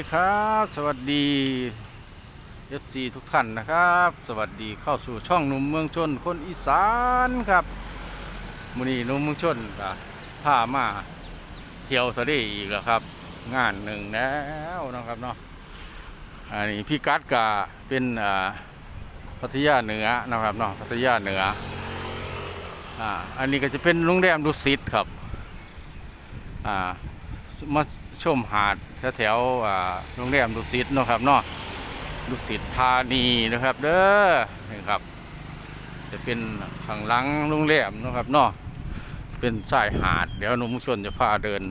ครับสวัสดีครับ สวัสดี FC ทุกท่านนะครับ สวัสดีเข้าสู่ช่องหนุ่มเมืองชนคนอีสานครับมือนี้หนุ่มเมืองชนก็พามาเที่ยวทะเลอีกแล้วครับ งานหนึ่งแล้วนะครับเนาะอันนี้พี่กัดก็เป็นอ่าพัทยาเหนือนะครับเนาะพัทยาเหนืออ่าอันนี้ก็จะเป็นโรงแรมดุสิตครับอ่ามาชมหาด แถวๆโรงแรมดุสิตเนาะครับเนาะดุสิตธานีนะครับ เด้อนี่ครับ จะเป็นข้างหลังโรงแรมนะครับเนาะเป็นชายหาด เดี๋ยวหนุ่มชนจะพาเดิน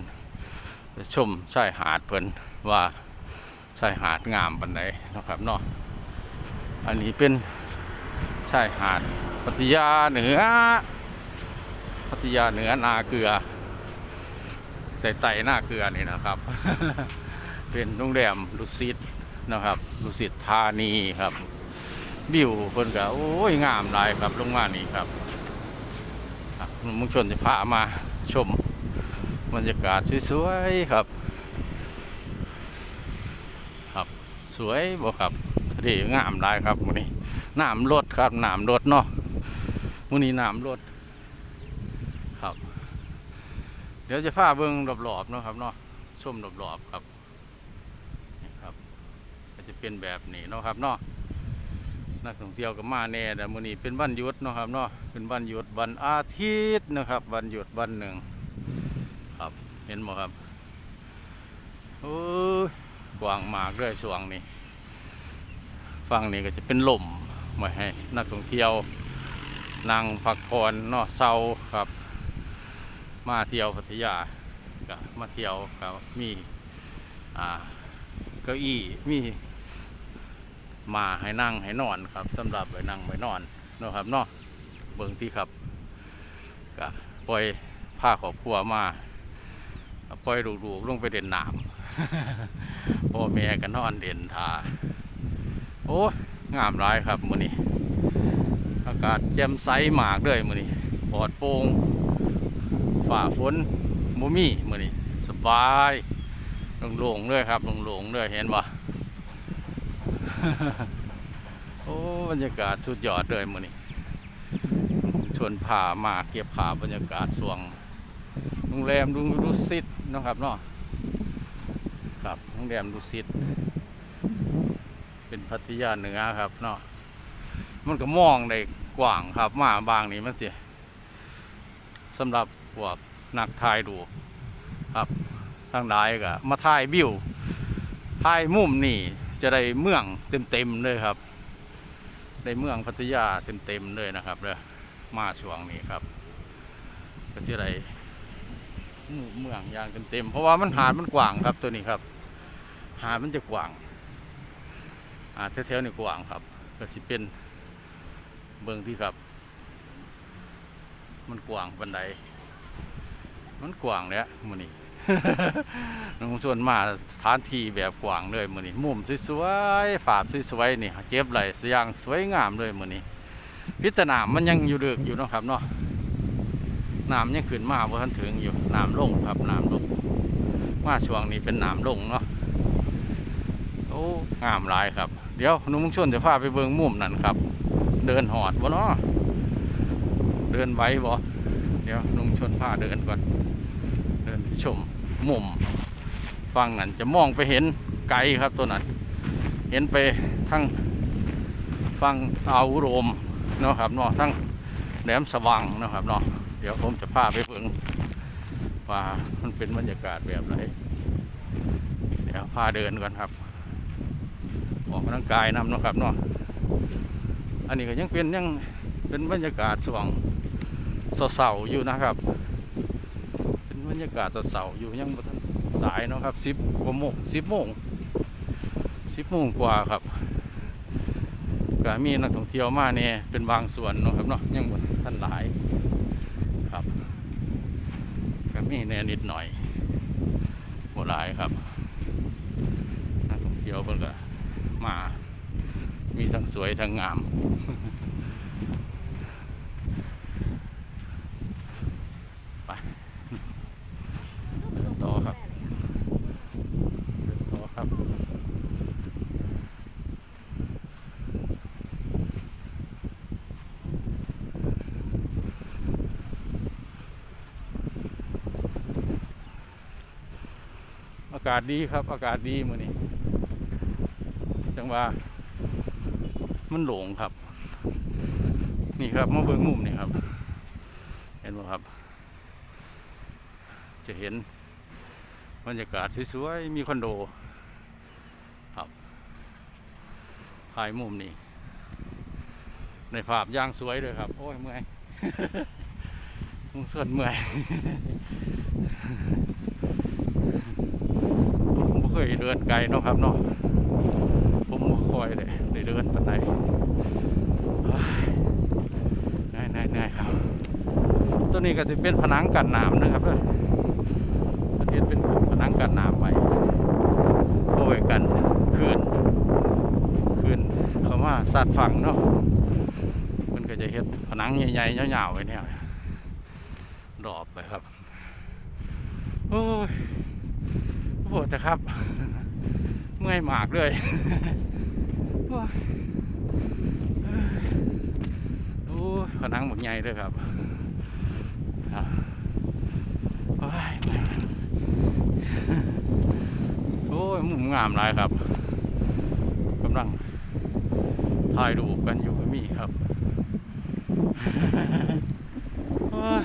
ชมชายหาดเพิ่นว่าชายหาดงามปันใดนะครับเนาะอันนี้เป็นชายหาดพัทยาเหนือพัทยาเหนือนาเกลือ แต่ไต่หน้าเกลือนี่นะครับ เป็นโรงแรมดุสิตนะครับดุสิตธานีครับบิวคนก็โอ้ยงามหลายครับลงมานี่ครับมุงชนจะพามาชมบรรยากาศสวยๆครับ ครับสวยบ่ครับทะเลงามหลายครับมื้อนี้น้ำลดครับน้ำลดเนาะมื้อนี้น้ำลดครับ เดี๋ยวจะพาเบิ่งรอบๆเนาะครับเนาะชมรอบๆครับนี่ครับก็จะเป็นแบบนี้เนาะครับเนาะนักท่องเที่ยวก็มาแน่แต่มื้อนี้เป็นวันหยุดเนาะครับเนาะเป็นวันหยุดวันอาทิตย์นะครับวันหยุดวันหนึ่งครับเห็นบ่ครับโอ้ยกว้างมากเลยช่วงนี้ฝั่งนี้ก็จะเป็นลมไว้ให้นักท่องเที่ยวนั่งพักผ่อนเนาะเซาครับ มาเที่ยวพัทยาก็มาเที่ยวก็มีอ่าเก้าอี้มีมาให้นั่งให้นอนครับสำหรับไว้นั่งไว้นอนนะครับเนาะเบิ่งที่ครับก็ปล่อยผ้าครอบครัวมาปล่อยลูกๆลงไปเด่นน้ำพ่อแม่ก็นอนเด่นทาโอ้งามร้ายครับมื้อนี้ อากาศแจ่มใสมากเลยมื้อนี้ปลอดโปร่ง ฝ่าฝนบ่มีมื้อนี้สบายโล่งๆเลยครับโล่งๆเลยเห็นบ่โอ้บรรยากาศสุดยอดเลยมื้อนี้ชวนผ่ามาเก็บภาบรรยากาศสวงโรงแรมดูดุสิตนะครับเนาะครับโรงแรมดุสิตเป็นพัทยาเหนือครับเนาะมันก็มองได้กว้างครับมาบางนี่มันสิสำหรับ พวกนักถ่ายรูครับทั้งหลายก็มาถ่ายวิวถ่ายมุมนี่จะได้เมืองเต็มๆเลยครับ ได้เมืองพัทยาเต็มๆเลยนะครับเลยมาช่วงนี้ครับ ก็จะได้เมืองอย่างเต็มๆเพราะว่ามันหาดมันกว้างครับตัวนี้ครับ หาดมันจะกว้างหาดแถวๆนี่กว้างครับ ก็จะเป็นเบืองที่ครับ มันกว้างบันได มันกว้างเลยมือนี้น้องส่วนมาฐานทีแบบกว้างเลยมือนี้มุมสวยๆฝาบสวยๆนี่เก็บไหลสอย่างสวยงามเลยมือนี้พิจารณามันยังอยู่เดือกอยู่นะครับเนาะน้ำยังขึ้นมาเพราะท่านถึงอยู่น้ำลงครับน้ำลงมาช่วงนี้เป็นน้ำลงเนาะโอ้งามหลายครับ เดี๋ยวนุ่มชนจะพาไปเบิงมุมนั่นครับ เดินหอดบ่เนาะเดินไว้บ่เดี๋ยวลุงชนพาเดินก่อน ชมมุมฟังนั่นจะมองไปเห็นไกลครับตัวนั้น เห็นไปทั้งฟังอาวโรมเนาะครับเนาะทั้งแหลมสว่างเนาะครับเนาะเดี๋ยวผมจะพาไปเบิ่งว่ามันเป็นบรรยากาศแบบไหนเดี๋ยวพาเดินก่อนครับออกกำลังกายนำเนาะครับเนาะอันนี้ก็ยังเป็นยังเป็นบรรยากาศสว่างเสาๆอยู่นะครับ บรรยากาศเสาอยู่ยังบ่ทันสายเนาะครับสิบกว่าโมงสิบโมงสิบโมงกว่าครับก็มีนักท่องเที่ยวมาเนี่ยเป็นบางส่วนเนาะครับเนาะยังบ่ทันหลายครับก็มีแน่นิดหน่อยบ่หลายครับนักท่องเที่ยวเพิ่นก็มา มีทั้งสวยทั้งงาม ต่อครับากาศดีครับ อากาศดีมื้อนี้จังว่า มันหลงครับ นี่ครับมาเบิ่งมุมนี่ครับ เห็นบ่ครับ จะเห็นบรรยากาศสวยๆมีคอนโด ครับถ่ายมุมนี่ในภาพย่างสวยเลยครับ โอ้ยเมื่อย มุ่งส่วนเมื่อย ผมบ่เค ยเดินไกลเนาะครับเนาะผมค่อยได้ได้เดินปานใดเฮ้ยเหนื่อยเหนื่อยเหนื่อยครับ ตัวนี้ก็จะเป็นผนังกันน้ำนะครับเด้อประเทศเป็นผนังกันน้ำไว้เอาไว้กันคืนคืนเขาว่าสัตว์ฝังเนาะมันก็จะเฮ็ดผนังใหญ่ๆยาวๆไว้เนี่ยดอบไปครับ โอ้ย ปวดแต่ครับ เมื่อยหมากเลยโอ้ยโอ้ยผนังหมดใหญ่เลยครับโอ้ยมุมงามหลายครับกำลังถ่ายรูปกันอยู่มีครับโอ้ย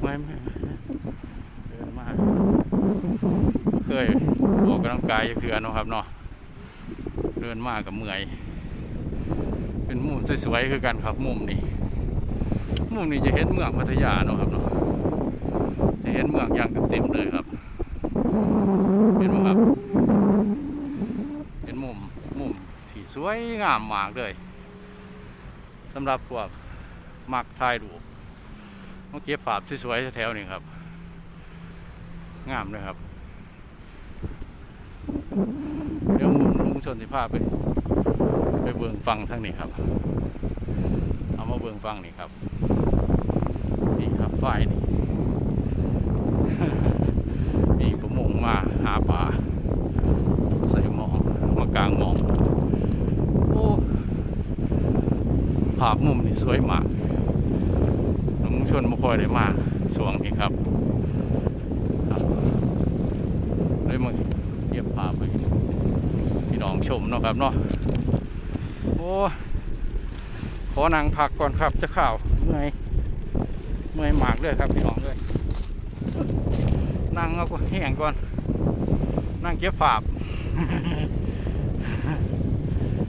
ไม่ไม่เดินมา เคยออกกำลังกายเพื่อนะครับเนาะเดินมากกับเมื่อย เป็นมุมสวยๆคือกันครับมุมนี้มุมนี้จะเห็นเมืองพัทยาเนาะครับเนาะจะเห็นเมืองอย่างเต็มๆเลยครับ เห็นไหมครับเป็นมุมมุมที่สวยงามมากเลยสำหรับพวกมักถ่ายรูปมาเก็บภาพสวยๆแถวนี้ครับ งามเลยครับ เดี๋ยวลุงชนสิพาไป ไปเบิ่งฟังทั้งนี้ครับ เอามาเบิ่งฟังนี่ครับ นี่ครับไฟนี่นี่ผมมงมาหาปลาใส่หมองมากลางหมอง โอ้ภาพมุมนี่สวยมากน้องชนมาคอยได้มาสวงนี่ครับเลยมาเยียบภาพไปพี่น้องช มเนาะครับเนาะโอ้ขอนั่งพักก่อนครับจะข่าวเมื่อยเมื่อยหมากเลยครับพี่น้องเลยนั่งเอาก็แห้งก่อน นั่งเก็บฝาบ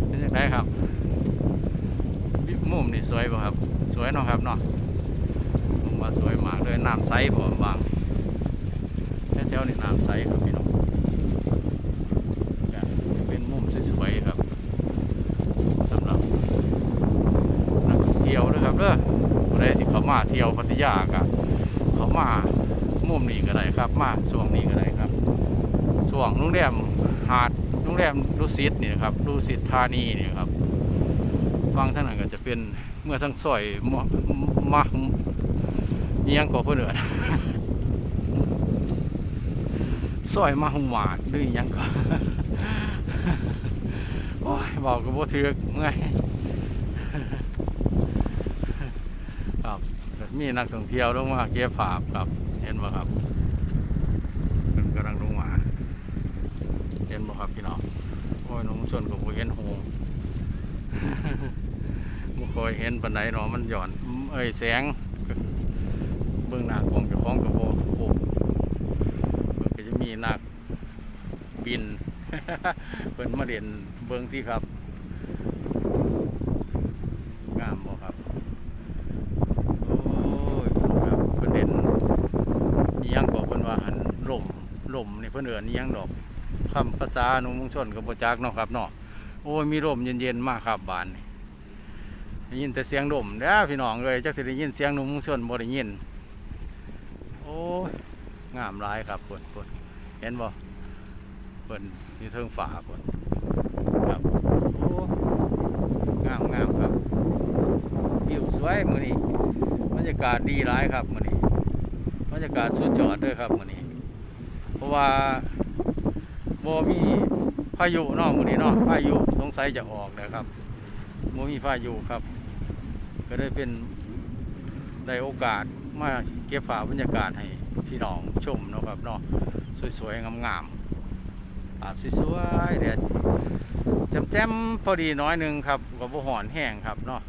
เป็นยังไงครับมุมนี่สวยป่ะครับ สวยเนาะครับเนาะผมว่าสวยมากเลยน้ำใสผมบางแถวๆนี่น้ำใสครับพี่น้องจะเป็นมุมสวยๆครับสำหรับนักท่อง เที่ยวนะครับเด้อผู้ใดที่เขามาเที่ยวพัทยาก็เขามามุมนี้ก็ได้ครับ มาช่วงนี้ก็ได้ครับช่วงโรงแรมหาดโรงแรมดุสิตนี่ครับดุสิตธานีนี่ครับฟังท่างนั้นก็จะเป็นเมื่อทั้งซอยมมาเอียงก็เพื่อนเอนซอยมาหุมาดหรืออิหยังก็โอ้ยบอกกับบ่ถือกเมื่อย ครับ มีนักท่องเที่ยวลงมาเก็บภาพครับ เห็นบ่ครับเพิ่นกำลังลงมาเห็นบ่ครับพี่น้องโอ้ยน้องชนกับบ่เห็นหงบ่คอยเห็นปานใดเนาะมันหย่อน เอ้ยแสง เบื้องหน้ากองเจ้าของกับบ่โอ้มันก็จะมีนักบินเพิ่นมาเรียนเบิ่งที่ครับ งามบ่ครับ โอ้ยครับเพิ่นเด่นอิหยังก็เพิ่นว่าหันลมลมนี่เพิ่นเอิ้นอิหยังดอกคำภาษาหนุ่มงชนก็บ่จักเนาะครับเนาะโอ้ยมีลมเย็นๆมากครับบานนี่ได้ยินแต่เสียงลมเด้อพี่น้องเอ้ยจักสิได้ยินเสียงหนุ่มงชนบ่ได้ยินโอ้ยงามหลายครับเพิ่นเพิ่นเห็นบ่เพิ่นอยู่เทิงฟ้าเพิ่นครับโอ้งามงามครับวิวสวยมื้อนี้บรรยากาศดีหลายครับมื้อนี้บรรยากาศสุดยอดเลยครับมื้อนี้ เพราะว่าบ่มีพายุเนาะมื้อนี้เนาะพายุสงสัยจะออกแล้วครับบ่มีพายุครับ ก็ได้เป็นได้โอกาสมาเก็บฝาบรรยากาศให้พี่น้องชมเนาะครับเนาะสวยๆงามๆภาพสวยๆเดี๋ยวแจ่มๆพอดีน้อยหนึ่งครับกับบ่หอนแห้งครับเนาะ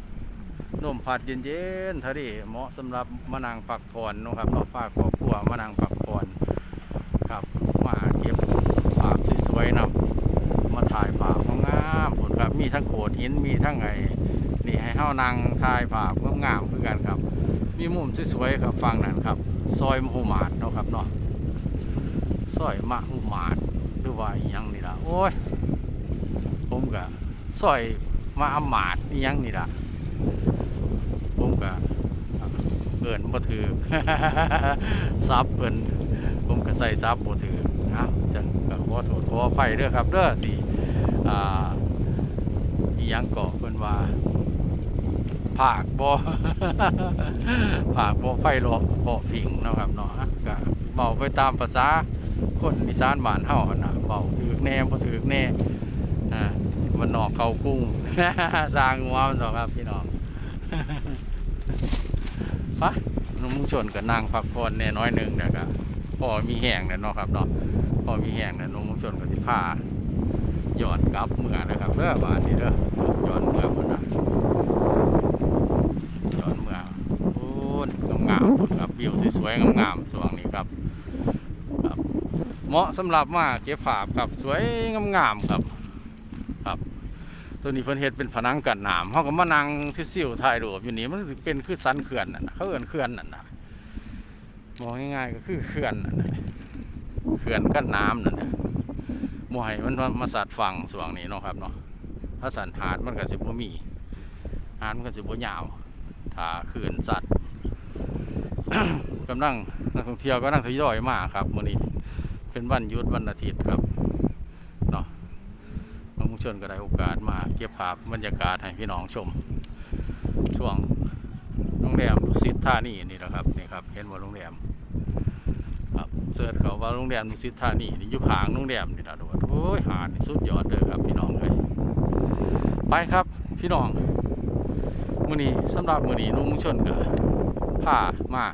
ลมพัดเย็นๆทะเลเหมาะสำหรับมานั่งพักผ่อนนะครับเนาะฝากครอบครัวมานั่งพักผ่อน เก็บภาพสวยๆนำมาถ่ายภาพงามๆผลครับมีทั้งโขดหินมีทั้งไงนี่ให้เฮานั่งถ่ายภาพงามๆคือกันครับ มีมุมสวยๆครับฟังนั่นครับ ซอยมะฮูมาดเนาะครับเนาะซอยมะฮูมาดหรือว่าอหยังนี่ล่ะโอ้ยผมก็ซอยมะอำมาดอหยังนี่ล่ะผมก็เอินบ่ถือซับเพิ่นผมก็ใส่ซับบ่ถือ เอาจังก็ขอโทษขออภัยเด้อครับเด้อที่อ่าอียังเกาะเพิ่นว่าผากบ่ผากบ่ไฟหลอกบ่ผิงนะครับเนาะก็เบาไปตามภาษาคนอีสานบ้านเฮากันน่ะเบาถือแน่บ่ถือแน่อ่ามันนอกเขากรุงสร้างงัวมันดอครับพี่น้องปหนุ่มชนก็นั่งพักผ่อนแน่น้อยหนึงนะครับ พอมีแห้งแล้วเนาะครับเนาะพอมีแห้งแล้วหนุ่มชนก็สิพาหยอนกลับเมื่อนะครับเด้อบานนี้เด้อหยอนเมื่อพุ่นน่ะย้อนเมืองโอ้งามๆพุ่นครับวิวสวยๆงามๆช่วงนี้ครับครับ เหมาะสำหรับมาเก็บภาพครับสวยงามๆครับครับ ตัวนี้เพิ่นเฮ็ดเป็นผนังกันน้ำเฮาก็มานั่งซิ่วๆถ่ายรูปอยู่นี่มันเป็นคือสันเขื่อนนั่นน่ะเขาเอิ้นเขื่อนนั่นน่ะ มองง่ายๆก็คือเขื่อนเขื่อนกั้นน้ำนั่นน่ะบ่ให้มันมาสัดฝั่งช่วงนี้เนาะครับเนาะถ้าสันหาดมันก็สิบ่มีหาดมันก็สิบ่ยาวถ้าคืนสัตว์กำลังนักท่องเที่ยวก็นั่งทยอยมาครับวันนี้เป็นวันหยุดวันอาทิตย์ครับเนาะน้องชนก็ได้โอกาสมาเก็บภาพบรรยากาศให้พี่น้องชมช่วง รงแรมดุสิตธานีนี่แหละครับนี่ครับเห็นว่าโรงแรมครับเสิร์ชเขาว่าโรงแรมดุสิตธานีนี่อยู่ข้างโรงแรมนี่นะดูว่าโอ้ยหาดสุดยอดเลยครับพี่น้องเลยไปครับพี่น้องมื้อนี้สำหรับมื้อนี้ลุงชนก็พามา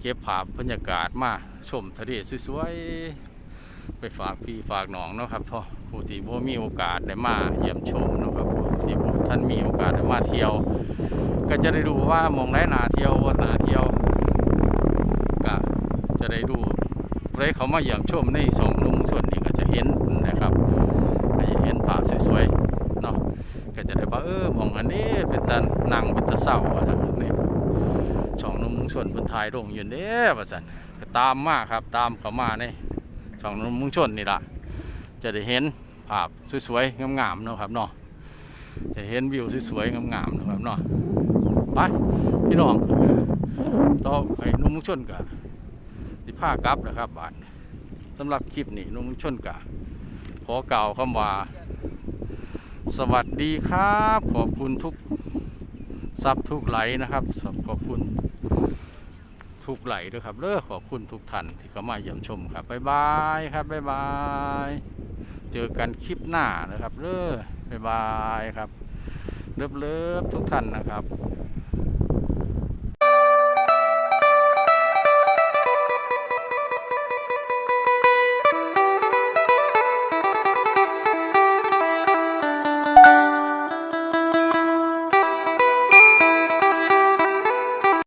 เก็บภาพบรรยากาศมาชมทะเลสวยๆไปฝากพี่ฝากน้องเนาะครับพ่อ ผู้ที่บ่มีโอกาสได้มาเยี่ยมชมนะครับผู้ที่บ่ท่านมีโอกาสได้มาเที่ยว ก็จะได้รู้ว่ามองไหนนาเที่ยวว่านาเที่ยวก็จะได้รู้ใครเขามาเยี่ยมชมในสองลุงชนนี่ก็จะเห็นนะครับก็จะเห็นภาพสวยๆเนาะก็จะได้ว่าเออมองอันนี้เป็นตานั่งเป็นตาเศร้าอะนะนี่ช่องนมมุงชนเพิ่นถ่ายลงอยู่เด้ว่าซั่นก็ตามมาครับตามเขามาในช่องนมมุงชนนี่ละ จะได้เห็นภาพสวยๆงามๆนะครับเนาะจะเห็นวิวสวยๆงามๆนะครับเนาะไปพี่น้องต่อไปนมมุงชนก็สิพากลับนะครับบาดสำหรับคลิปนี้นมมุงชนก็ขอกล่าวคำว่า สวัสดีครับ ขอบคุณทุกซับทุกไหลนะครับขอบคุณ ทุกไหลด้วยครับเด้อขอบคุณทุกท่านที่เข้ามาเยี่ยมชมครับบ๊ายบายครับบ๊ายบายเจอกันคลิปหน้านะครับเด้อบ๊ายบายครับเลิฟเลิฟทุกท่านนะครับ